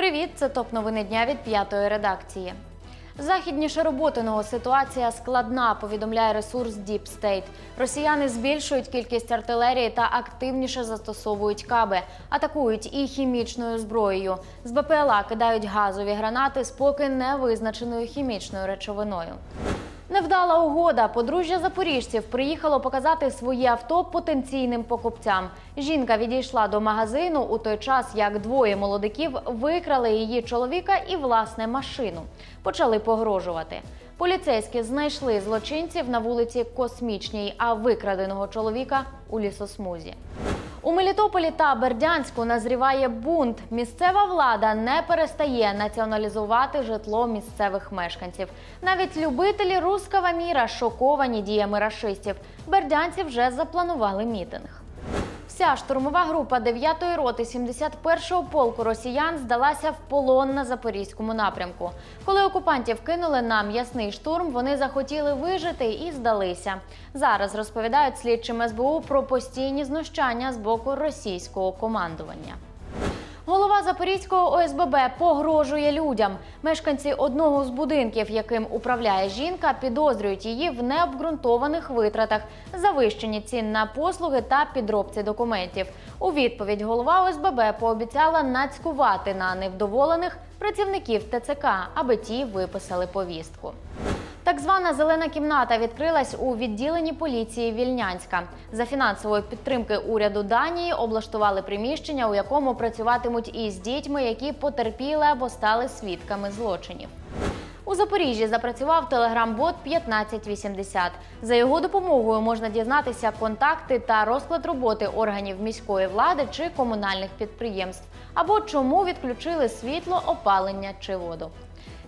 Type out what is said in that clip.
Привіт, це топ новини дня від п'ятої редакції. Західніше роботиного ситуація складна, повідомляє ресурс Deep State. Росіяни збільшують кількість артилерії та активніше застосовують каби, атакують і хімічною зброєю. З БПЛА кидають газові гранати з поки не визначеною хімічною речовиною. Невдала угода. Подружжя запоріжців приїхало показати своє авто потенційним покупцям. Жінка відійшла до магазину у той час, як двоє молодиків викрали її чоловіка і власне машину. Почали погрожувати. Поліцейські знайшли злочинців на вулиці Космічній, а викраденого чоловіка у лісосмузі. У Мелітополі та Бердянську назріває бунт. Місцева влада не перестає націоналізувати житло місцевих мешканців. Навіть любителі руского міра шоковані діями рашистів. Бердянці вже запланували мітинг. Вся штурмова група 9-ї роти 71-го полку росіян здалася в полон на запорізькому напрямку. Коли окупантів кинули на м'ясний штурм, вони захотіли вижити і здалися. Зараз розповідають слідчим СБУ про постійні знущання з боку російського командування. Запорізького ОСББ погрожує людям. Мешканці одного з будинків, яким управляє жінка, підозрюють її в необґрунтованих витратах, завищенні цін на послуги та підробці документів. У відповідь голова ОСББ пообіцяла нацькувати на невдоволених працівників ТЦК, аби ті виписали повістку. Так звана зелена кімната відкрилась у відділенні поліції Вільнянська. За фінансової підтримки уряду Данії облаштували приміщення, у якому працюватимуть із дітьми, які потерпіли або стали свідками злочинів. У Запоріжжі запрацював телеграм-бот 1580. За його допомогою можна дізнатися контакти та розклад роботи органів міської влади чи комунальних підприємств, або чому відключили світло, опалення чи воду.